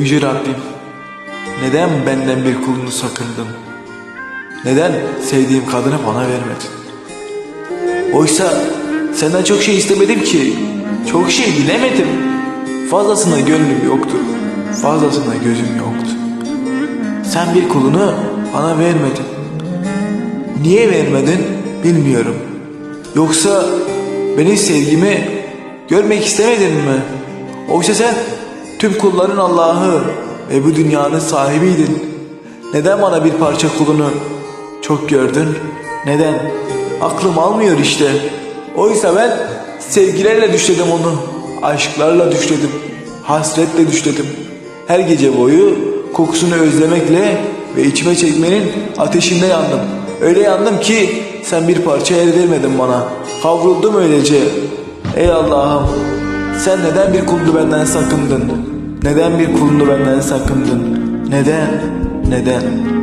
Yüce Rabbim, neden benden bir kulunu sakındın? Neden sevdiğim kadını bana vermedin? Oysa senden çok şey istemedim ki, çok şey dilemedim. Fazlasına gönlüm yoktu, fazlasına gözüm yoktu. Sen bir kulunu bana vermedin. Niye vermedin bilmiyorum. Yoksa benim sevgimi görmek istemedin mi? Oysa sen tüm kulların Allah'ı ve bu dünyanın sahibiydin. Neden bana bir parça kulunu çok gördün? Neden? Aklım almıyor işte. Oysa ben sevgilerle düşledim onu. Aşklarla düşledim. Hasretle düşledim. Her gece boyu kokusunu özlemekle ve içime çekmenin ateşinde yandım. Öyle yandım ki sen bir parça el vermedin bana. Kavruldum öylece. Ey Allah'ım sen neden bir kulunu benden sakındın? Neden bir kulunu benden sakındın? Neden? Neden?